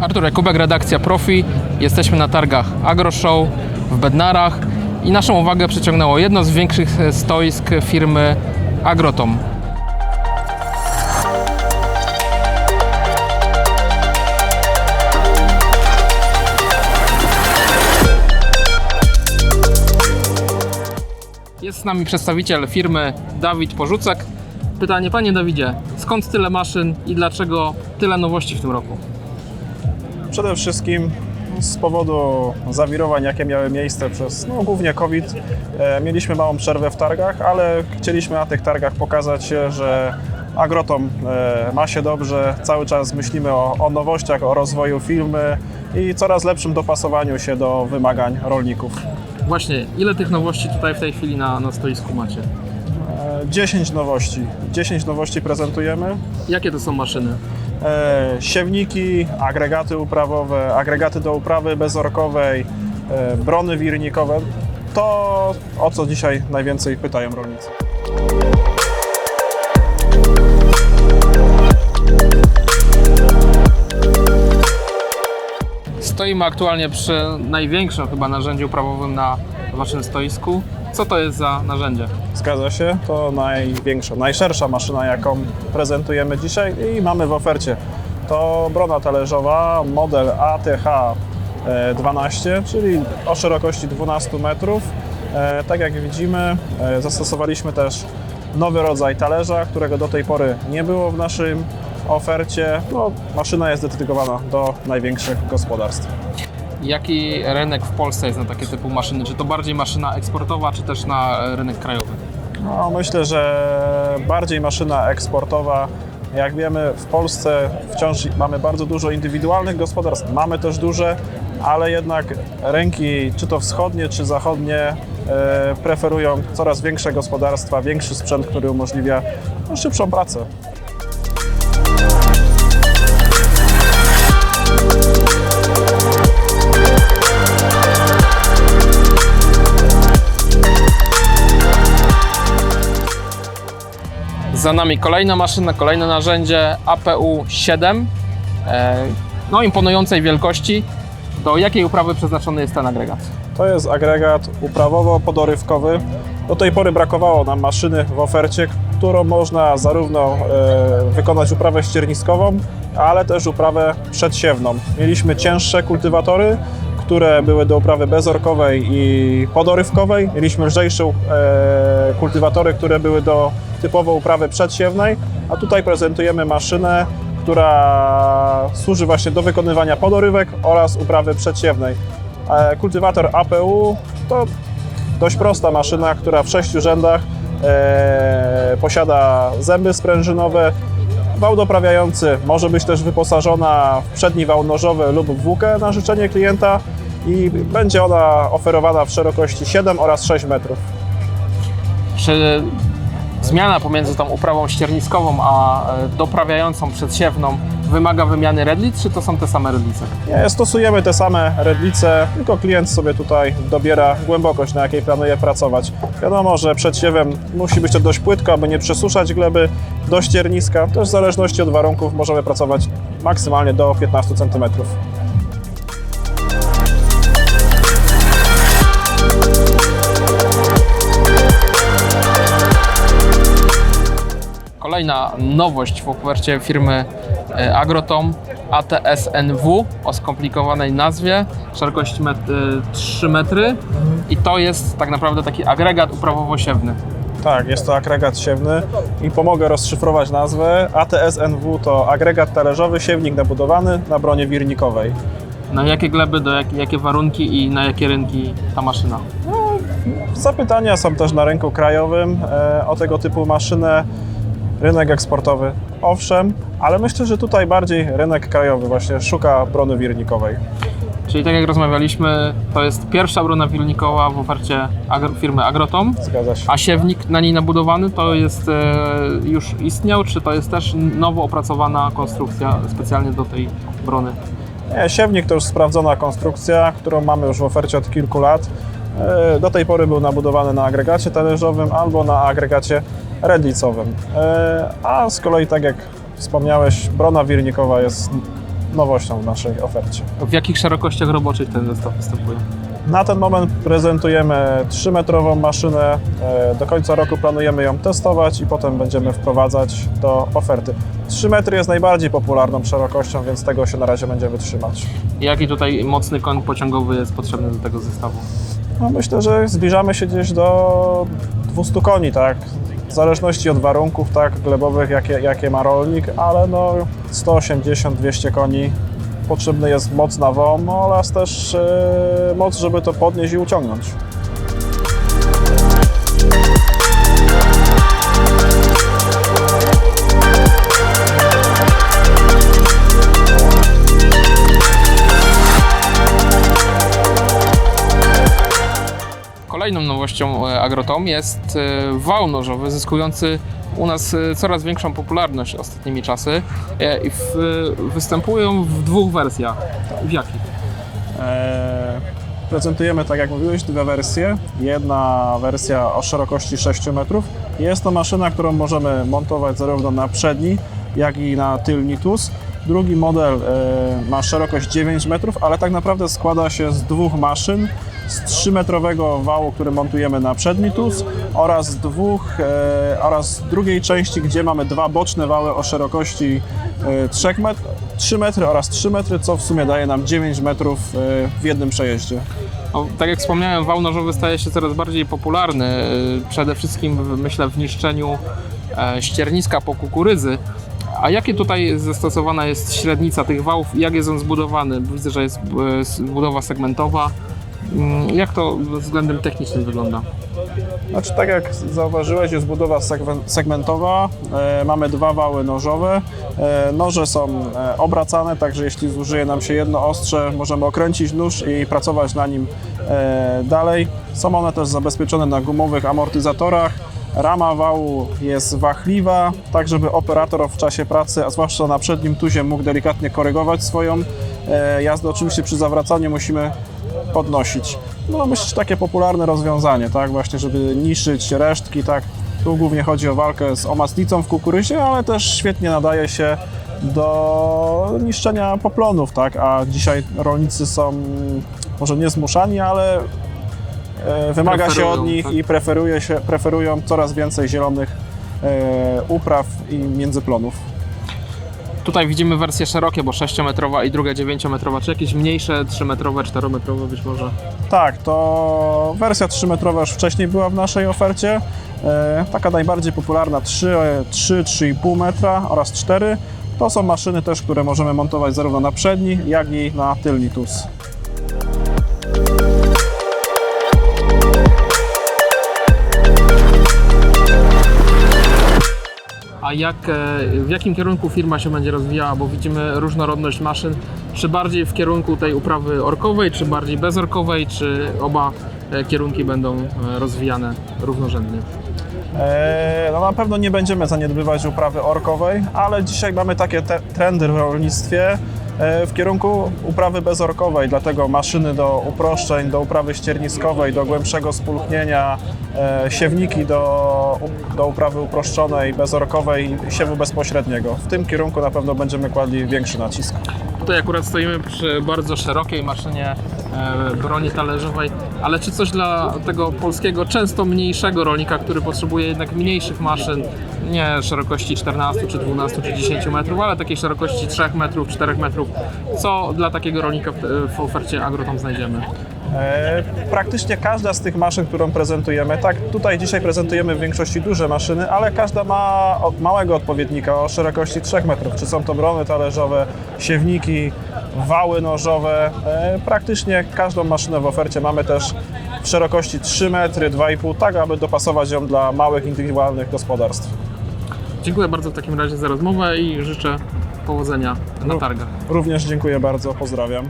Artur Jakubek, redakcja Profi. Jesteśmy na targach AgroShow w Bednarach i naszą uwagę przyciągnęło jedno z większych e, stoisk firmy Agrotom. Jest z nami przedstawiciel firmy Dawid Porzucek. Pytanie, panie Dawidzie, skąd tyle maszyn i dlaczego tyle nowości w tym roku? Przede wszystkim z powodu zawirowań, jakie miały miejsce przez no, głównie COVID, e, mieliśmy małą przerwę w targach, ale chcieliśmy na tych targach pokazać że Agrotom e, ma się dobrze, cały czas myślimy o, o nowościach, o rozwoju firmy i coraz lepszym dopasowaniu się do wymagań rolników. Właśnie, ile tych nowości tutaj w tej chwili na, na stoisku macie? E, 10 nowości, 10 nowości prezentujemy. Jakie to są maszyny? E, siewniki, agregaty uprawowe, agregaty do uprawy bezorkowej, e, brony wirnikowe. To o co dzisiaj najwięcej pytają rolnicy. Stoimy aktualnie przy największym chyba narzędziu uprawowym na waszym stoisku. Co to jest za narzędzie? Zgadza się, to największa, najszersza maszyna, jaką prezentujemy dzisiaj i mamy w ofercie. To brona talerzowa, model ATH e, 12, czyli o szerokości 12 metrów. E, Tak jak widzimy, e, zastosowaliśmy też nowy rodzaj talerza, którego do tej pory nie było w naszym ofercie. No, maszyna jest dedykowana do największych gospodarstw. Jaki rynek w Polsce jest na takie typu maszyny? Czy to bardziej maszyna eksportowa, czy też na e, rynek krajowy? No, myślę, że bardziej maszyna eksportowa. Jak wiemy, w Polsce wciąż mamy bardzo dużo indywidualnych gospodarstw. Mamy też duże, ale jednak rynki, czy to wschodnie, czy zachodnie, e, preferują coraz większe gospodarstwa, większy sprzęt, który umożliwia szybszą pracę. Za nami kolejna maszyna, kolejne narzędzie APU 7. E, no imponującej wielkości. Do jakiej uprawy przeznaczony jest ten agregat? To jest agregat uprawowo-podorywkowy. Do tej pory brakowało nam maszyny w ofercie, którą można zarówno e, wykonać uprawę ścierniskową, ale też uprawę przedsiewną. Mieliśmy cięższe kultywatory, które były do uprawy bezorkowej i podorywkowej. Mieliśmy lżejsze e, kultywatory, które były do typowo uprawy przedsiewnej, a tutaj prezentujemy maszynę, która służy właśnie do wykonywania podorywek oraz uprawy przedsiewnej. E, Kultywator APU to dość prosta maszyna, która w sześciu rzędach e, posiada zęby sprężynowe. Wał doprawiający może być też wyposażona w przedni wał nożowy lub w włókę na życzenie klienta i będzie ona oferowana w szerokości 7 oraz 6 metrów. Zmiana pomiędzy tą uprawą ścierniskową a e, doprawiającą przedsiewną wymaga wymiany redlic, czy to są te same redlice? Nie, stosujemy te same redlice, tylko klient sobie tutaj dobiera głębokość, na jakiej planuje pracować. Wiadomo, że przed siewem musi być to dość płytko, aby nie przesuszać gleby do ścierniska. Też w zależności od warunków możemy pracować maksymalnie do 15 cm. Kolejna nowość w ofercie firmy e, Agrotom ATS-NW o skomplikowanej nazwie, szerokość met, e, 3 metry i to jest tak naprawdę taki agregat uprawowo-siewny. Tak, jest to agregat siewny i pomogę rozszyfrować nazwę. ATS-NW to agregat talerzowy, siewnik nabudowany na bronie wirnikowej. Na jakie gleby, do jak, jakie warunki i na jakie rynki ta maszyna? Zapytania są też na rynku krajowym e, o tego typu maszynę. Rynek eksportowy, owszem, ale myślę, że tutaj bardziej rynek krajowy właśnie szuka brony wirnikowej. Czyli tak jak rozmawialiśmy, to jest pierwsza brona wilnikowa w ofercie agro, firmy Agrotom, Zgadza się. a siewnik na niej nabudowany to jest e, już istniał, czy to jest też nowo opracowana konstrukcja specjalnie do tej brony? Nie, siewnik to już sprawdzona konstrukcja, którą mamy już w ofercie od kilku lat. E, Do tej pory był nabudowany na agregacie talerzowym albo na agregacie redlicowym. E, A z kolei, tak jak wspomniałeś, brona wirnikowa jest nowością w naszej ofercie. W jakich szerokościach roboczych ten zestaw występuje? Na ten moment prezentujemy 3-metrową maszynę. E, Do końca roku planujemy ją testować i potem będziemy wprowadzać do oferty. 3 metry jest najbardziej popularną szerokością, więc tego się na razie będziemy trzymać. Jaki tutaj mocny koń pociągowy jest potrzebny do tego zestawu? No myślę, że zbliżamy się gdzieś do 200 koni, tak? W zależności od warunków tak, glebowych, jakie, jakie ma rolnik, ale no 180-200 koni. Potrzebny jest moc na WOM oraz też e, moc, żeby to podnieść i uciągnąć. Kolejną nowością e, Agrotom jest e, wał nożowy, zyskujący u nas e, coraz większą popularność ostatnimi czasy i w, występują w dwóch wersjach. W jakich? Prezentujemy, tak jak mówiłeś, dwie wersje. Jedna wersja o szerokości 6 metrów. Jest to maszyna, którą możemy montować zarówno na przedni, jak i na tylni tus. Drugi model ma szerokość 9 metrów, ale tak naprawdę składa się z dwóch maszyn. Z 3-metrowego wału, który montujemy na przedni tus oraz dwóch, e, oraz drugiej części, gdzie mamy dwa boczne wały o szerokości e, 3, met, 3 metry oraz 3 metry, co w sumie daje nam 9 metrów e, w jednym przejeździe. No, tak jak wspomniałem, wał nożowy staje się coraz bardziej popularny. e, Przede wszystkim myślę w niszczeniu e, ścierniska po kukurydzy. A jakie tutaj zastosowana jest średnica tych wałów? Jak jest on zbudowany? Widzę, że jest e, budowa segmentowa. Mm, Jak to względem technicznym wygląda? Znaczy, tak jak zauważyłeś, jest budowa segmentowa. E, mamy dwa wały nożowe. E, noże są e, obracane, także jeśli zużyje nam się jedno ostrze, możemy okręcić nóż i pracować na nim dalej. Są one też zabezpieczone na gumowych amortyzatorach. Rama wału jest wachliwa, tak żeby operator w czasie pracy, a zwłaszcza na przednim tuzie, mógł delikatnie korygować swoją jazdę. Oczywiście przy zawracaniu musimy podnosić. No myślę, że takie popularne rozwiązanie, tak, właśnie żeby niszyć resztki, tak. Tu głównie chodzi o walkę z omacnicą w kukuryzie, ale też świetnie nadaje się do niszczenia poplonów, tak, a dzisiaj rolnicy są może nie zmuszani, ale e, wymaga się Preferują, od nich tak. i preferuje się, preferują coraz więcej zielonych e, upraw i międzyplonów. Tutaj widzimy wersje szerokie, bo 6-metrowa i druga 9-metrowa, czy jakieś mniejsze 3-metrowe, 4-metrowe być może? Tak, to wersja 3-metrowa już wcześniej była w naszej ofercie. E, taka najbardziej popularna 3, e, 3, 3,5 metra oraz 4. To są maszyny też, które możemy montować zarówno na przedni, jak i na tylni tus. A jak, e, w jakim kierunku firma się będzie rozwijała? Bo widzimy różnorodność maszyn. Czy bardziej w kierunku tej uprawy orkowej, czy bardziej bezorkowej, czy oba e, kierunki będą e, rozwijane równorzędnie? No na pewno nie będziemy zaniedbywać uprawy orkowej, ale dzisiaj mamy takie trendy w rolnictwie w kierunku uprawy bezorkowej, dlatego maszyny do uproszczeń, do uprawy ścierniskowej, do głębszego spulchnienia, e, siewniki do, do uprawy uproszczonej, bezorkowej siewu bezpośredniego. W tym kierunku na pewno będziemy kładli większy nacisk. Tutaj akurat stoimy przy bardzo szerokiej maszynie e, broni talerzowej, ale czy coś dla tego polskiego, często mniejszego rolnika, który potrzebuje jednak mniejszych maszyn, nie szerokości 14 czy 12 czy 10 metrów, ale takiej szerokości 3 metrów, 4 metrów, co dla takiego rolnika w, ofercie Agrotom znajdziemy? E, Praktycznie każda z tych maszyn, którą prezentujemy, tak tutaj dzisiaj prezentujemy w większości duże maszyny, ale każda ma od małego odpowiednika o szerokości 3 metrów. Czy są to brony talerzowe, siewniki, wały nożowe. E, Praktycznie każdą maszynę w ofercie mamy też w szerokości 3 metry, 2,5, tak aby dopasować ją dla małych, indywidualnych gospodarstw. Dziękuję bardzo w takim razie za rozmowę i życzę powodzenia na targach. Również dziękuję bardzo, pozdrawiam.